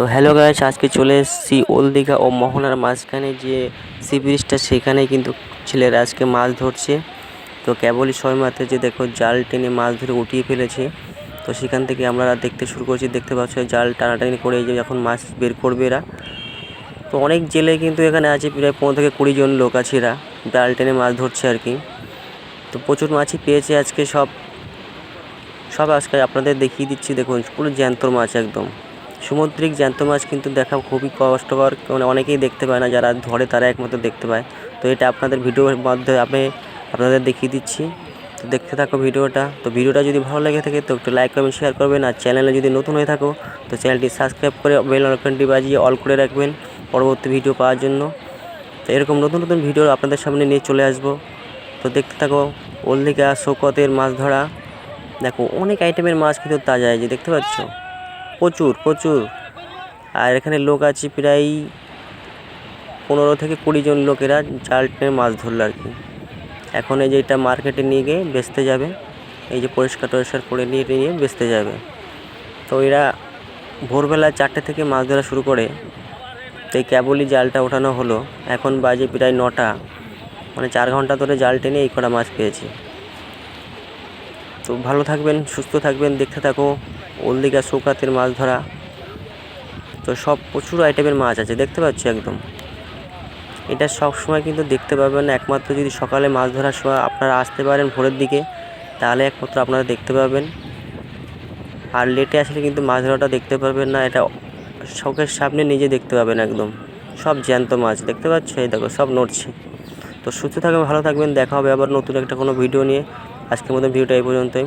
তো hello guys আজকে চলে এসেছি ওল্ড দীঘা ও মোহনার মাঝখানে যে সি ব্রিজটা সেখানে কিন্তু ছেলেরা আজকে মাছ ধরছে। তো কেবলই সময় মাত্র যে দেখো জাল টেনে মাছ ধরে উঠিয়ে ফেলেছে। তো সেখান থেকে আমরা দেখতে শুরু করছি, দেখতে পাচ্ছ জাল টানাটানি করে যে এখন মাছ বের করবে এরা। তো অনেক জেলে কিন্তু এখানে আছে, প্রায় পনেরো থেকে কুড়ি জন লোক আছে এরা, জাল টেনে মাছ ধরছে আর কি। তো প্রচুর মাছই পেয়েছে আজকে সব। সব আজকে আপনাদের দেখিয়ে দিচ্ছি, দেখুন পুরো জ্যান্তর মাছ একদম। সামুদ্রিক জ্যান্ত মাছ কিন্তু দেখা খুবই কষ্টকর মানে অনেকেই দেখতে পায় না, যারা ধরে তারা একমাত্র দেখতে পায়। তো এটা আপনাদের ভিডিওর মাধ্যমে আমি আপনাদের দেখিয়ে দিচ্ছি। তো দেখতে থাকো ভিডিওটা। তো ভিডিওটা যদি ভালো লেগে থাকে তো একটু লাইক করবেন শেয়ার করবেন। আর চ্যানেলে যদি নতুন হয়ে থাকো তো চ্যানেলটি সাবস্ক্রাইব করে বেল আইকনটি বাজিয়ে অল করে রাখবেন পরবর্তী ভিডিও পাওয়ার জন্য। তো এরকম নতুন নতুন ভিডিও আপনাদের সামনে নিয়ে চলে আসব। তো দেখতে থাকো ওল্লিকা শৌকতের মাছ ধরা। দেখো অনেক আইটেমের মাছ কিন্তু তাজা যে দেখতে পাচ্ছ? প্রচুর প্রচুর। আর এখানে লোক আছে প্রায় পনেরো থেকে কুড়ি জন লোকেরা জাল টেনে মাছ ধরলো আর কি। এখন এই যে এটা মার্কেটে নিয়ে গিয়ে বেচতে যাবে। এই যে পরিষ্কার টরিষ্কার করে নিয়ে নিয়ে বেচতে যাবে। তো এরা ভোরবেলা চারটে থেকে মাছ ধরা শুরু করে। তো এই কেবলই জালটা ওঠানো হলো। এখন বাজে প্রায় নটা। মানে চার ঘণ্টা ধরে জাল টেনে এই কটা মাছ পেয়েছি। তো ভালো থাকবেন, সুস্থ থাকবেন, দেখতে থাকো। ওলদিঘা সৌকাতের মাছ ধরা। তো সব প্রচুর আইটেমের মাছ আছে, দেখতে পাচ্ছ একদম। এটা সব সময় কিন্তু দেখতে পাবেন না একমাত্র যদি সকালে মাছ ধরার সময় আপনারা আসতে পারেন ভোরের দিকে, তাহলে একমাত্র আপনারা দেখতে পাবেন। আর লেটে আসলে কিন্তু মাছ ধরাটা দেখতে পারবেন না, এটা শখের সামনে নিজে দেখতে পাবেন একদম। সব জ্যান্ত মাছ, দেখতে পাচ্ছ? এই দেখো, সব নড়ছে। তো সুস্থ থাকবেন, ভালো থাকবেন, দেখা হবে আবার নতুন একটা কোনো ভিডিও নিয়ে। আজকের মতো ভিডিওটা এই পর্যন্তই।